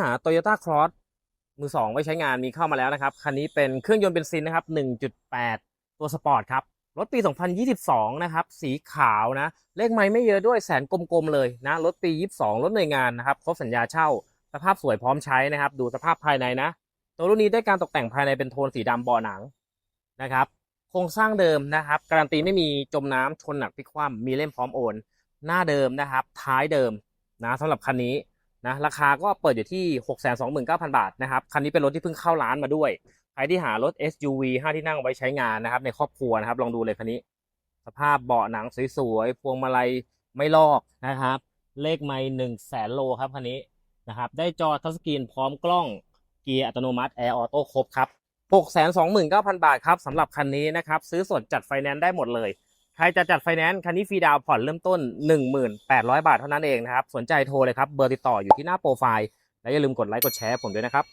หา Toyota Cross มือสองไว้ใช้งานมีเข้ามาแล้วนะครับ คันนี้เป็นเครื่องยนต์เบนซินนะครับ 1.8 ตัวสปอร์ตครับ รถปี 2022 นะครับ สีขาวนะ เลขไม้ไม่เยอะด้วยแสนกลมๆเลยนะ รถปี 22 รถหน่วยงานนะครับ ครบสัญญาเช่า สภาพสวยพร้อมใช้นะครับ ดูสภาพภายในนะ ตัวรุ่นนี้ได้การตกแต่งภายในเป็นโทนสีดำเบาะหนังนะครับ โครงสร้างเดิมนะครับ การันตีไม่มีจมน้ำชนหนักพลิกคว่ำมีเล่มพร้อมโอน หน้าเดิมนะครับ ท้ายเดิมนะสำหรับคันนี้ นะราคาก็เปิดอยู่ที่ 629,000 บาทนะครับ คันนี้เป็นรถที่เพิ่งเข้าร้านมาด้วย ใครที่หารถ SUV 5 ที่นั่งไว้ใช้งานนะครับ ในครอบครัวนะครับ ลองดูเลยคันนี้ สภาพเบาะหนังสวยๆ พวงมาลัยไม่ลอกนะครับ เลขไม่หนึ่งแสนโลครับคันนี้นะครับ ได้จอทัชสกรีนพร้อมกล้องเกียร์อัตโนมัติแอร์ออโต้ครบครับ 629,000 บาทครับสำหรับคันนี้นะครับ ซื้อสดจัดไฟแนนซ์ได้หมดเลย ใครจะจัดไฟแนนซ์คันนี้ฟรีดาวน์ผ่อนเริ่มต้น 1800 บาทเท่านั้นเองนะครับ สนใจโทรเลยครับ เบอร์ติดต่ออยู่ที่หน้าโปรไฟล์ และอย่าลืมกดไลค์กดแชร์ผมด้วยนะครับ